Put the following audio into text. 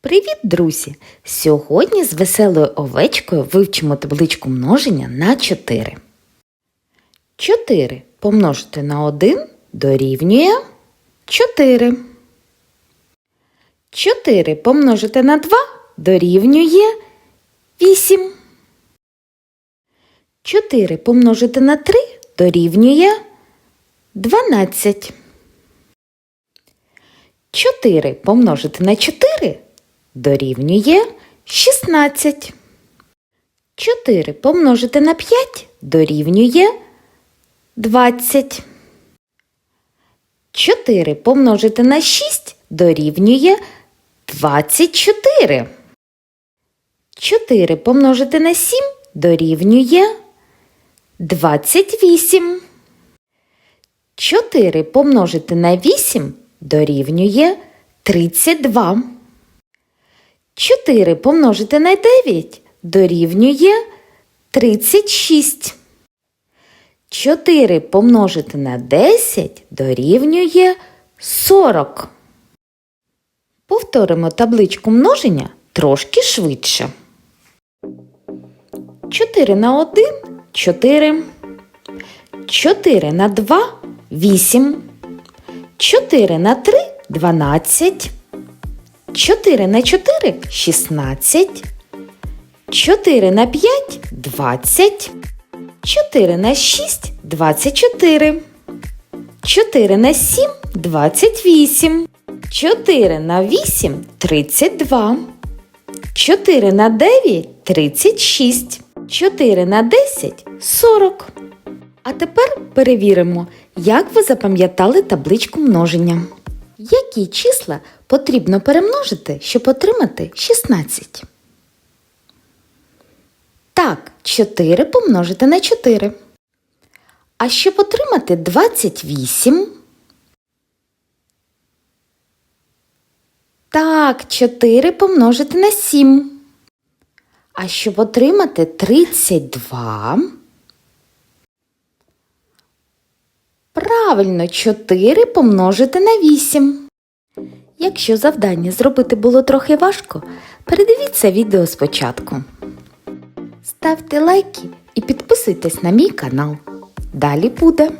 Привіт, друзі! Сьогодні з веселою овечкою вивчимо табличку множення на 4. 4 помножити на 1 дорівнює 4. 4 помножити на 2 дорівнює 8. 4 помножити на 3 дорівнює 12. 4 помножити на 4 дорівнює 16. 4 помножити на 5 дорівнює 20. 4 помножити на 6 дорівнює 24. 4 помножити на 7 дорівнює 28. 4 помножити на 8 дорівнює 32. 4 помножити на 9 дорівнює 36. 4 помножити на 10 дорівнює 40. Повторимо табличку множення трошки швидше. 4 на 1 – 4. 4 на 2 – 8. 4 на 3 – 12. 4 на 4 – 16. 4 на 5 – 20. 4 на 6 – 24. 4 на 7 – 28. 4 на 8 – 32. 4 на 9 – 36. 4 на 10 – 40. А тепер перевіримо, як ви запам'ятали табличку множення. Які числа потрібно перемножити, щоб отримати 16? Так, 4 помножити на 4. А щоб отримати 28? Так, 4 помножити на 7. А щоб отримати 32? Правильно, 4 помножити на 8. Якщо завдання зробити було трохи важко, передивіться відео спочатку. Ставте лайки і підписуйтесь на мій канал. Далі буде.